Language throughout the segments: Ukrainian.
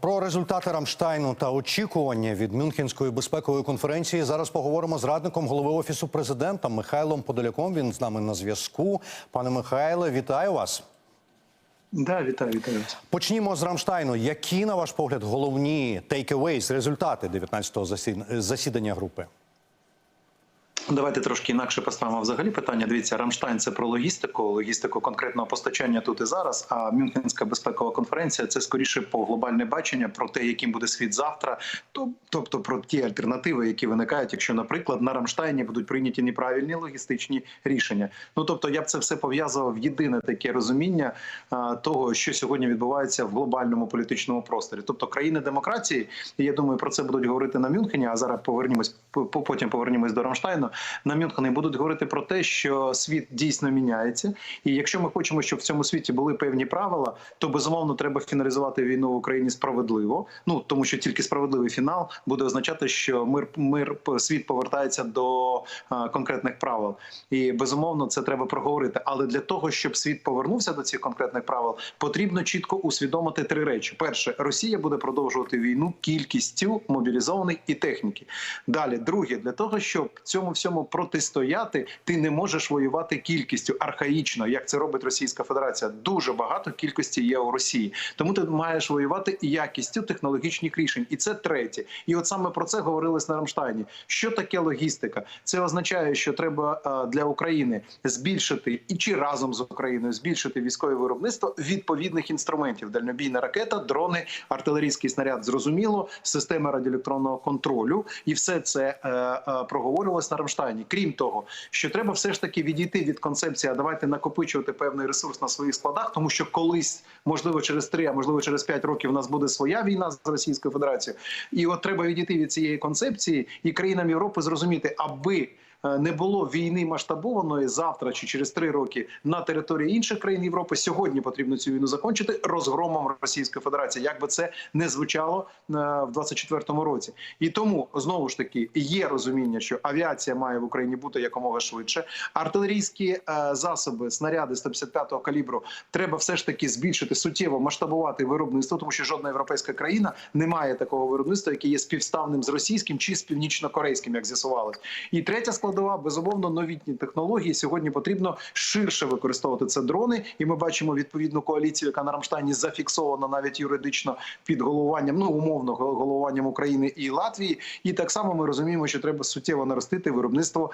Про результати Рамштайну та очікування від Мюнхенської безпекової конференції зараз поговоримо з радником голови офісу президента Михайлом Подоляком. Він з нами на зв'язку. Пане Михайле, вітаю вас. Да, вітаю, вітаю. Почнімо з Рамштайну. Які, на ваш погляд, головні take-aways, результати 19-го засідання групи? Давайте трошки інакше поставимо взагалі питання. Дивіться, Рамштайн це про логістику, логістику конкретного постачання тут і зараз. А Мюнхенська безпекова конференція це скоріше по глобальне бачення про те, яким буде світ завтра, тобто про ті альтернативи, які виникають, якщо, наприклад, на Рамштайні будуть прийняті неправильні логістичні рішення. Ну тобто, я б це все пов'язував в єдине таке розуміння того, що сьогодні відбувається в глобальному політичному просторі. Тобто країни демократії, і я думаю, про це будуть говорити на Мюнхені. А зараз повернімось по- потім повернімось до Рамштайну. На Мюнхені будуть говорити про те, що світ дійсно міняється, і якщо ми хочемо, щоб в цьому світі були певні правила, то безумовно треба фіналізувати війну в Україні справедливо. Ну тому що тільки справедливий фінал буде означати, що мир мир світ повертається до а, конкретних правил. І безумовно це треба проговорити. Але для того, щоб світ повернувся до цих конкретних правил, потрібно чітко усвідомити три речі: перше, Росія буде продовжувати війну кількістю мобілізованих і техніки. Далі, друге, для того, щоб цьому всьому протистояти, ти не можеш воювати кількістю архаїчно, як це робить Російська Федерація. Дуже багато кількості є у Росії. Тому ти маєш воювати якістю технологічних рішень. І це третє. І от саме про це говорилось на Рамштайні. Що таке логістика? Це означає, що треба е, для України збільшити і чи разом з Україною збільшити військове виробництво відповідних інструментів: дальнобійна ракета, дрони, артилерійський снаряд. Зрозуміло, система радіоелектронного контролю, і все це е, е, проговорювалось на Рамштайні. Крім того, що треба все ж таки відійти від концепції, а давайте накопичувати певний ресурс на своїх складах, тому що колись, можливо, через три, а можливо, через п'ять років у нас буде своя війна з Російською Федерацією. І от треба відійти від цієї концепції і країнам Європи зрозуміти, аби. Е, Не було війни масштабованої завтра чи через три роки на території інших країн Європи. Сьогодні потрібно цю війну закінчити розгромом Російської Федерації, як би це не звучало е, в 24-му році. І тому знову ж таки є розуміння, що авіація має в Україні бути якомога швидше. Артилерійські е, засоби, снаряди 155-го калібру треба все ж таки збільшити суттєво масштабувати виробництво, тому що жодна європейська країна не має такого виробництва, яке є співставним з російським чи з північно-корейським, як з'ясувалось. І третя складова безумовно новітні технології. Сьогодні потрібно ширше використовувати це дрони, і ми бачимо відповідну коаліцію, яка на Рамштайні зафіксована навіть юридично під головуванням, ну умовно гол- головуванням України і Латвії. І так само ми розуміємо, що треба суттєво наростити виробництво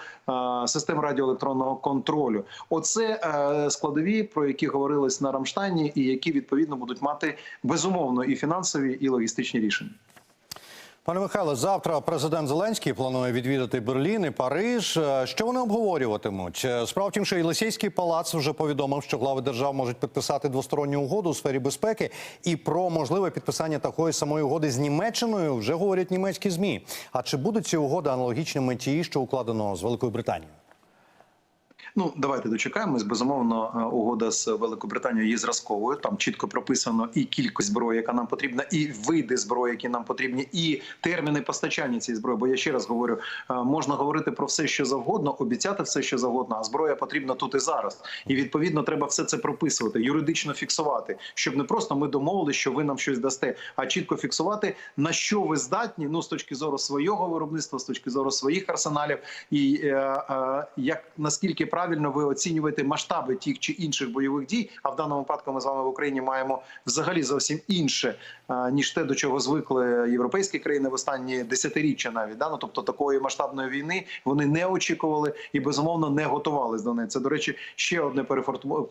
систем радіоелектронного контролю. Оце е, складові, про які говорилось на Рамштайні, і які відповідно будуть мати безумовно і фінансові, і логістичні рішення. Пане Михайло, завтра президент Зеленський планує відвідати Берлін і Париж. Е, Що вони обговорюватимуть? Е, Справа в тім, що Єлисейський палац вже повідомив, що глави держав можуть підписати двосторонню угоду у сфері безпеки, і про можливе підписання такої самої угоди з Німеччиною вже говорять німецькі змі. А чи будуть ці угоди аналогічними ті, що укладено з Великою Британією? Ну давайте дочекаємось. Безумовно, е, угода з Великобританією є зразковою. Там чітко прописано і кількість зброї, яка нам потрібна, і види зброї, які нам потрібні, і терміни постачання цієї зброї. Бо я ще раз говорю, е, можна говорити про все, що завгодно, обіцяти все, що завгодно. А зброя потрібна тут і зараз. І відповідно треба все це прописувати, юридично фіксувати, щоб не просто ми домовилися, що ви нам щось дасте, а чітко фіксувати на що ви здатні. Ну з точки зору свого виробництва, з точки зору своїх арсеналів, і е, е, як наскільки правильно ви оцінюєте масштаби тих чи інших бойових дій. А в даному випадку ми з вами в Україні маємо взагалі зовсім інше ніж те, до чого звикли європейські країни в останні десятиріччя, навіть да? ну, тобто такої масштабної війни вони не очікували і безумовно не готувалися до неї. Це до речі, ще одне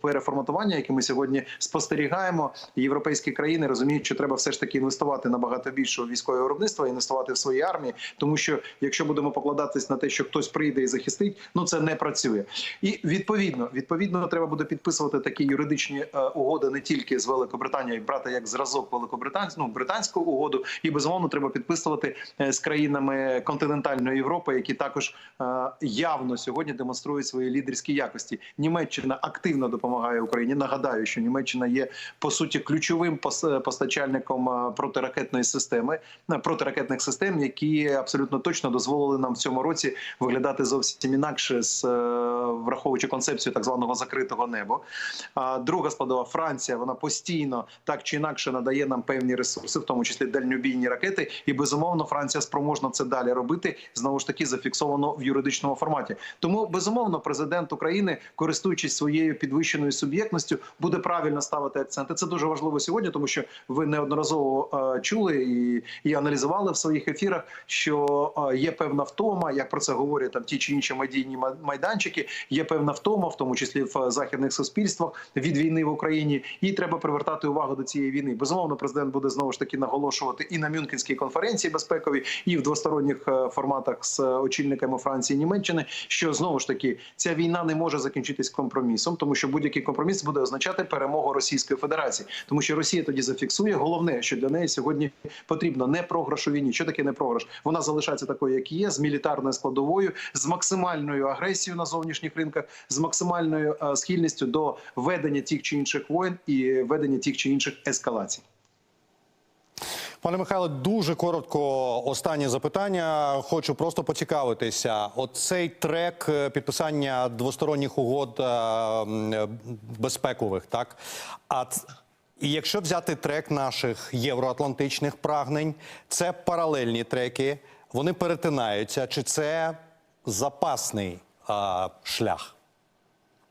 переформатування, яке ми сьогодні спостерігаємо. Європейські країни розуміють, що треба все ж таки інвестувати набагато більше у військове виробництво, інвестувати в свої армії, тому що якщо будемо покладатись на те, що хтось прийде і захистить, ну це не працює. І відповідно, відповідно, треба буде підписувати такі юридичні е, угоди не тільки з Великобританією, брати як зразок Великобританську, ну, британську угоду, і безумовно треба підписувати е, з країнами континентальної Європи, які також е, явно сьогодні демонструють свої лідерські якості. Німеччина активно допомагає Україні. Нагадаю, що Німеччина є по суті ключовим пос- постачальником протиракетної системи, протиракетних систем, які абсолютно точно дозволили нам в цьому році виглядати зовсім інакше з враховуючи концепцію так званого закритого неба. Друга складова Франція, вона постійно так чи інакше надає нам певні ресурси, в тому числі дальнобійні ракети. І безумовно, Франція спроможна це далі робити. Знову ж таки зафіксовано в юридичному форматі. Тому безумовно, президент України, користуючись своєю підвищеною суб'єктністю, буде правильно ставити акценти. Це дуже важливо сьогодні, тому що ви неодноразово е, чули і, і аналізували в своїх ефірах, що е, є певна втома, як про це говорять там ті чи інші медійні майданчики. Є певна втома, в тому числі в е, західних суспільствах від війни в Україні, і треба привертати увагу до цієї війни. Безумовно, президент буде знову ж таки наголошувати і на Мюнхенській конференції безпековій, і в двосторонніх е, форматах з е, очільниками Франції і Німеччини, що знову ж таки ця війна не може закінчитись компромісом, тому що будь-який компроміс буде означати перемогу Російської Федерації, тому що Росія тоді зафіксує. Головне, що для неї сьогодні потрібно не програш у війні. Що таке не програш? Вона залишається такою, як є, з мілітарною складовою, з максимальною агресією на зовнішніх ринках, з максимальною е, схильністю до ведення тих чи інших воєн і ведення тих чи інших ескалацій. Пане Михайло, дуже коротко останнє запитання. Хочу просто поцікавитися. Оцей трек е, підписання двосторонніх угод е, безпекових, так а і якщо взяти трек наших євроатлантичних прагнень, це паралельні треки, вони перетинаються. Чи це запасний шлях?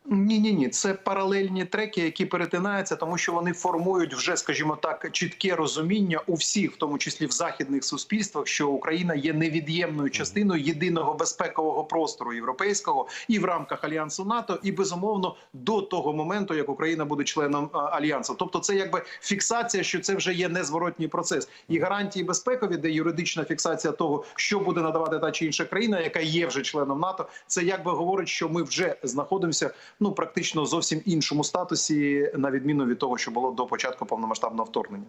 Ні, ні, ні, це паралельні треки, які перетинаються, тому що вони формують вже, скажімо так, чітке розуміння у всіх, в тому числі в західних суспільствах, що Україна є невід'ємною частиною єдиного безпекового простору європейського і в рамках альянсу НАТО, і безумовно до того моменту, як Україна буде членом альянсу. Тобто, це якби фіксація, що це вже є незворотній процес, і гарантії безпекові, де юридична фіксація того, що буде надавати та чи інша країна, яка є вже членом НАТО, це якби говорить, що ми вже знаходимося ну практично зовсім іншому статусі, на відміну від того, що було до початку повномасштабного вторгнення.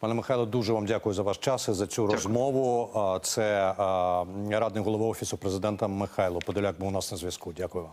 Пане Михайло, дуже вам дякую за ваш час і за цю розмову. Це радний голови офісу президента Михайло Подоляк був у нас на зв'язку. Дякую вам.